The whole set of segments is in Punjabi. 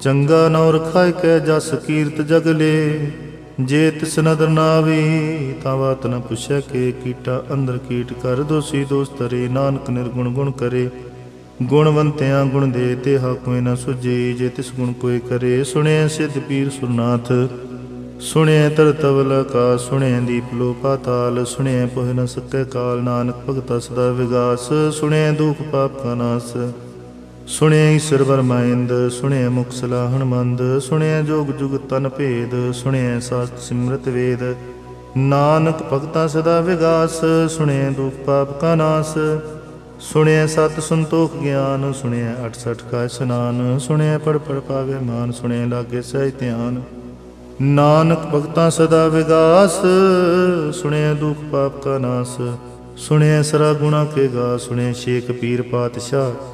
ਚੰਗਾ ਨੌ ਰਖਾਇ ਕੈ ਜਸ ਕੀਰਤ ਜਗਲੇ ਜੇ ਤਿਸ ਨਦਰ ਨਾ ਆਵੇ ਤਾਂ ਬਾਤ ਨ ਪੁੱਛੈ ਕੇ ਕੀਟਾ ਅੰਦਰ ਕੀਟ ਕਰ ਦੋਸੀ ਦੋਸਤਰੇ ਨਾਨਕ ਨਿਰਗੁਣ ਗੁਣ ਕਰੇ, ਗੁਣਵੰਤਿਆਂ ਗੁਣ ਦੇ ਤੇ ਹਾਕਮੇ ਨ ਸੁਜੇ ਜੇ ਤਿਸ ਗੁਣ ਕੋਇ ਕਰੇ ਸੁਣਿਆ ਸਿੱਧ ਪੀਰ ਸੁਰਨਾਥ। ਸੁਣਿਆ ਤਰ ਤਵਲ ਕਾ ਸੁਣਿਆ ਦੀਪ ਲੋ ਪਾਤਾਲ ਸੁਣਿਆ ਪੁਹ ਨ ਸਕੈ ਕਾਲ, ਨਾਨਕ ਭਗਤਾ ਸਦਾ ਵਿਗਾਸ। ਸੁਣਿਆ ਦੁਖ ਪਾਪ ਕਾ ਨਾਸ। ਸੁਣਿਆ ਈਸ਼ਰ ਵਰਮਾਇੰਦ ਸੁਣਿਆ ਮੁਖ ਸਲਾਹਣ ਮੰਦ, ਸੁਣਿਆ ਜੋਗ ਜੁਗ ਤਨ ਭੇਦ, ਸੁਣਿਆ ਸਾਸਤ ਸਿਮਰਤ ਵੇਦ। ਨਾਨਕ ਭਗਤਾ ਸਦਾ ਵਿਗਾਸ, ਸੁਣਿਆ ਦੁਖ ਪਾਪ ਕਾ ਨਾਸ। ਸੁਣਿਆ ਸਤ ਸੰਤੋਖ ਗਿਆਨ, ਸੁਣਿਆ 68 ਕਾ ਸਨਾਨ ਸੁਣਿਆ ਪੜ ਪੜ ਪਾਵੇ ਮਾਨ, ਸੁਣਿਆ ਲਾਗੇ ਸਹਿ ਧਿਆਨ। ਨਾਨਕ ਭਗਤਾ ਸਦਾ ਵਿਗਾਸ, ਸੁਣਿਆ ਦੁਖ ਪਾਪ ਕਾ ਨਾਸ। ਸੁਣਿਆ ਸਰਾ ਗੁਣਾ ਕੇ ਗਾ, ਸੁਣਿਆ ਸ਼ੇਖ ਪੀਰ ਪਾਤਸ਼ਾਹ।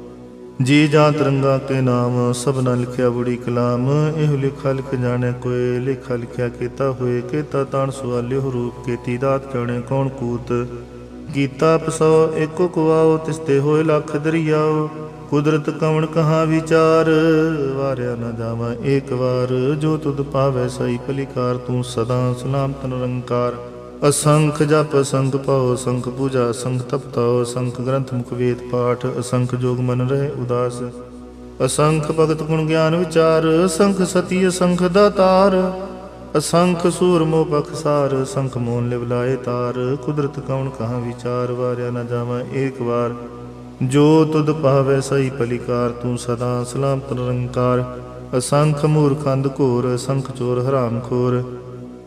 ਜੀ ਜਾਂ ਤਰੰਗਾ ਕੇ ਨਾਮ ਸਭਨਾ ਲਿਖਿਆ ਬੜੀ ਕਲਾਮ, ਇਹ ਲਿਖਾ ਲਿਖ ਜਾਣੇ ਕੋਏ ਲਿਖਾ ਲਿਖਿਆ ਕੀਤਾ ਹੋਏ, ਕੀਤਾ ਤਾਣ ਸਵਾਲਿਓ ਰੂਪ, ਕੀਤੀ ਦਾਤ ਜਾਣੇ ਕੌਣ ਕੂਤ। ਕੀਤਾ ਪਸੋ ਏਕੋ ਕੁਆਓ ਤਿਸ ਹੋਏ ਲੱਖ ਦਰਿਆਓ। ਕੁਦਰਤ ਕਵਣ ਕਹਾ ਵਿਚਾਰ, ਵਾਰਿਆ ਨਾ ਜਾਵਾਂ ਏਕ ਵਾਰ। ਜੋ ਤੁਧ ਪਾਵੈ ਸਈ ਭਲੀਕਾਰ ਤੂੰ ਸਦਾ ਸਲਾਮਤ ਨਿਰੰਕਾਰ। ਅਸੰਖ ਜਪ ਸੰਖ ਪਾਉ ਸੰਖ ਪੂਜਾ ਅਸੰਖ ਤਪਤਾਉ ਅਸੰਖ ਗ੍ਰੰਥ ਮੁਖ ਵੇਦ ਪਾਠ, ਅਸੰਖ ਜੋਗ ਮਨ ਰਹੇ ਉਦਾਸ। ਅਸੰਖ ਭਗਤ ਗੁਣ ਗਿਆਨ ਵਿਚਾਰ, ਅਸੰਖ ਸਤੀ, ਅਸੰਖ ਦਾਤਾਰ ਅਸੰਖ ਸੂਰ ਮੋ ਬਖਸਾਰ ਸੰਖ ਮੋਨ ਲਿਵਲਾਏ ਤਾਰ। ਕੁਦਰਤ ਕੌਣ ਕਹਾ ਵਿਚਾਰ, ਵਾਰਿਆ ਨਾ ਜਾਵਾਂ ਏਕ ਵਾਰ। ਜੋ ਤੁਧ ਪਾਵੈ ਸਈ ਪਲਿਕਾਰ ਤੂੰ ਸਦਾ ਸਲਾਮਤ ਨਿਰੰਕਾਰ। ਅਸੰਖ ਮੂਰਖੰਦ ਘੋਰ, ਅਸੰਖ ਚੋਰ ਹਰਾਮ ਖੋਰ।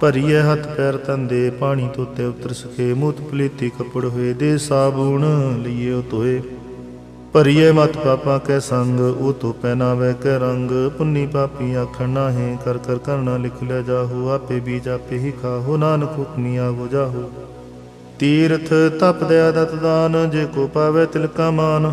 ਭਰੀਏ ਹੱਥ ਪੈਰ ਤੰਦੇ ਪਾਣੀ ਤੋਤੇ ਉਤਰ ਸਕੇ। ਮੂਤ ਪਲੀਤੀ ਕਪੜ ਹੋਏ, ਦੇ ਸਾਬੂਣ ਲਈਏ ਧੋਏ। ਭਰੀਏ ਮਤ ਪਾਪਾ ਕੈ ਸੰਗ, ਉਹ ਤੋ ਪਹਿਨਾਵੇ ਕੈ ਰੰਗ। ਪੁੰਨੀ ਪਾਪੀ ਆਖਣ ਨਾਹੇ, ਕਰ ਕਰ ਕਰਨਾ ਲਿਖ ਲਿਆ ਜਾਹੂ। ਆਪੇ ਬੀਜ ਆਪੇ ਹੀ ਖਾਹੋ, ਨਾਨਕ ਹੁਕਮੀ ਆਵੋ ਜਾਹੂ। ਤੀਰਥ ਤਪ ਦਇਆ ਦਤ ਦਾਨ ਜੇ ਕੋ ਪਾਵੇ ਤਿਲਕਾ ਮਾਨ।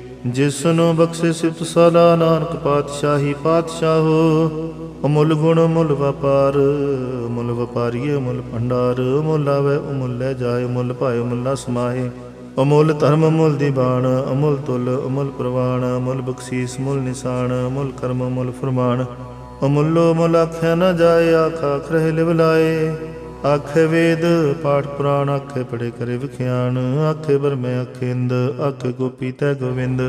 ਜਿਸ ਨੂੰ ਬਖਸ਼ੇ ਸਿਫਤ ਸਦਾ ਨਾਨਕ ਪਾਤਸ਼ਾਹੀ ਪਾਤਸ਼ਾਹੋ ਅਮੁੱਲ ਗੁਣ ਮੁੱਲ ਵਪਾਰ ਮੁੱਲ ਵਪਾਰੀਏ ਮੁੱਲ ਭੰਡਾਰ ਮੁੱਲ ਆਵੇ ਅਮੁੱਲ ਲੈ ਜਾਏ ਮੁੱਲ ਭਾਏ ਮੁੱਲ ਨਾ ਸਮਾਏ। ਅਮੁੱਲ ਧਰਮ ਮੁੱਲ ਦੀਵਾਨ ਅਮੁੱਲ ਤੁਲ ਅਮੁੱਲ ਪ੍ਰਵਾਨ ਅਮੁੱਲ ਬਖਸ਼ੀਸ ਮੁੱਲ ਨਿਸ਼ਾਨ, ਅਮੁੱਲ ਕਰਮ ਮੁੱਲ ਫਰਮਾਨ। ਅਮੁੱਲੋ ਮੁੱਲ ਆਖਿਆ ਨਾ ਜਾਏ ਆਖਾ ਖਰੇ ਲਿਵਲਾਏ ਆਖੇ ਵੇਦ ਪਾਠ ਪੁਰਾਣ ਆਖੇ ਪੜੇ ਕਰੇ ਵਿਖਿਆਨ ਆਖੇ ਬਰਮੇ ਆਖੇ ਇੰਦ ਆਖੇ ਗੋਪੀ ਤੈ ਗੋਵਿੰਦ।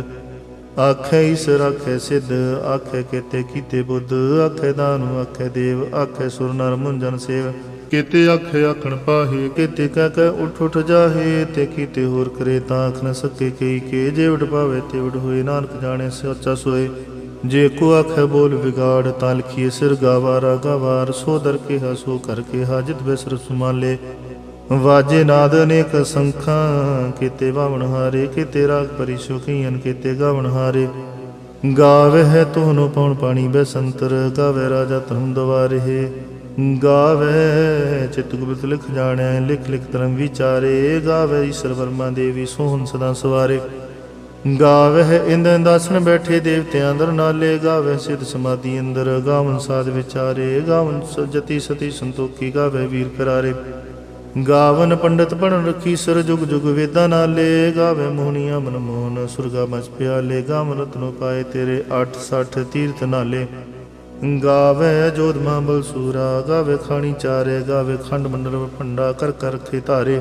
ਆਖੇ ਈਸਰ ਆਖੇ ਸਿੱਧ ਆਖੇ ਕੇਤੇ ਕੀਤੇ ਬੁੱਧ ਆਖੇ ਦਾਨੂ ਆਖੇ ਦੇਵ ਆਖੇ ਸੁਰ ਨਰ ਮੁੰਜਨ ਸੇਵ। ਕੀਤੇ ਆਖੇ ਆਖਣ ਪਾਹੇ ਕੀਤੇ ਕਹਿ ਕਹਿ ਉਠ ਉਠ ਜਾਹੇ ਤੇ ਕੀਤੇ ਹੋਰ ਕਰੇ ਤਾਂ ਆਖ ਨ ਸਕੇ ਕਈ ਕੇ। ਜੇ ਉਡ ਪਾਵੇ ਤੇ ਉਡ ਹੋਏ ਨਾਨਕ ਜਾਣੇ ਸੱਚਾ ਸੋਏ। ਜੇ ਕੋ ਆਖੇ ਬੋਲ ਵਿਗਾੜ ਤਾਂ ਲਿਖੀਏ ਸਿਰ ਗਾਵਾਰਾ, ਗਾਵਾਰ ਸੋ ਦਰ ਕੇ ਸੋ ਕਰ ਕੇ ਹਾਜਤ ਬਿਸਰ ਸੁਮਾਲੇ। ਵਾਜੇ ਨਾਦ ਅਨੇਕ ਸੰਖਾਂ, ਕੀਤੇ ਬਾਵਣ ਹਾਰੇ, ਕੀਤੇ ਰਾਗ ਪਰਿਸ਼ੋ ਕੀਨ ਕੀਤੇ ਗਾਵਣ ਹਾਰੇ। ਗਾਵੇ ਹੈ ਤੋਨੋ ਪਉਣ ਪਾਣੀ ਬੈਸੰਤਰ ਗਾਵੇ ਰਾਜਾ ਧਰਮ ਦਵਾਰੇ। ਗਾਵੇ ਚਿਤ ਗੁਪਤ ਲਿਖ ਜਾਣਿਆ ਲਿਖ ਲਿਖ ਧਰਮ ਵਿਚਾਰੇ। ਗਾਵੇ ਈਸ਼ਰ ਵਰਮਾ ਦੇਵੀ, ਸੋਹਣ ਸਦਾ ਸਵਾਰੇ। ਗਾਵੇ ਇੰਦ ਦਾਸਨ ਬੈਠੇ ਦੇਵਤਿਆਂ ਅੰਦਰ, ਨਾਲੇ ਗਾਵੇ ਸਿਧ ਸਮਾਧੀ ਅੰਦਰ। ਗਾਵਨ ਸਾਧ ਵਿਚਾਰੇ, ਗਾਵਨ ਸਜਤੀ ਸਤੀ ਸੰਤੋਖੀ ਗਾਵੇ ਵੀਰ ਕਰਾਰੇ। ਗਾਵਨ ਪੰਡਤ ਪੜਨ ਰਖੀ ਸਰ ਜੁਗ ਜੁਗ ਵੇਦਾਂ ਨਾਲੇ। ਗਾਵੇ ਮੋਹਨੀਆਂ ਮਨ ਮੋਹਨ, ਸੁਰਗਾ ਮਚ ਪਿਆਲੇ। ਗਾਵਨ ਰਤਨੋ ਪਾਏ ਤੇਰੇ 860 ਤੀਰਥ ਨਾਲੇ। ਗਾਵੇ ਜੋਧ ਮਾਂਬਲ ਸੂਰਾ ਗਾਵੇ ਖਾਣੀ ਚਾਰੇ ਗਾਵੇ ਖੰਡ ਮੰਡਲ ਭੰਡਾ ਕਰ ਕਰ ਰਖੇ ਧਾਰੇ।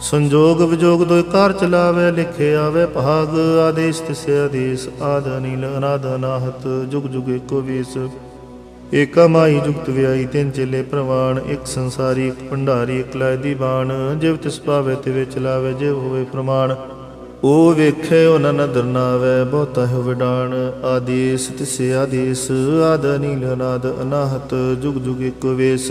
ਸੰਜੋਗ ਵਿਜੋਗ ਦੋਇ ਕਾਰ ਚਲਾਵੇ, ਲਿਖੇ ਆਵੇ ਭਾਗ, ਆਦੇਸ਼ ਤਿਸੇ ਆਦੇਸ਼, ਆਦ ਨੀਲ ਅਨਾਦ ਅਨਾਹਤ, ਜੁਗ ਜੁਗ ਏਕੋ ਵੇਸ। ਏਕਾ ਮਾਈ ਜੁਗਤ ਵਿਆਈ ਤਿੰਨ ਚੇਲੇ ਪ੍ਰਵਾਨ ਇੱਕ ਸੰਸਾਰੀ, ਇੱਕ ਭੰਡਾਰੀ, ਇੱਕ ਲਾਇ ਦੀ ਬਾਣ ਜਿਵ ਤਿਸ ਪਾਵੇ ਤੇ ਵਿੱਚ ਲਾਵੇ ਜਿਵ ਹੋਵੇ ਪ੍ਰਮਾਣ। ਉਹ ਵੇਖੇ ਉਹਨਾਂ ਨਦਰ ਨਾਵੇ, ਬਹੁਤਾ ਹੈ ਵਿਡਾਣ। ਆਦੇਸ ਤਿਸੇ ਆਦੇਸ, ਆਦ ਨੀਲ ਅਨਾਦ ਅਨਾਹਤ, ਜੁਗ ਜੁਗ ਏਕੋ ਵੇਸ।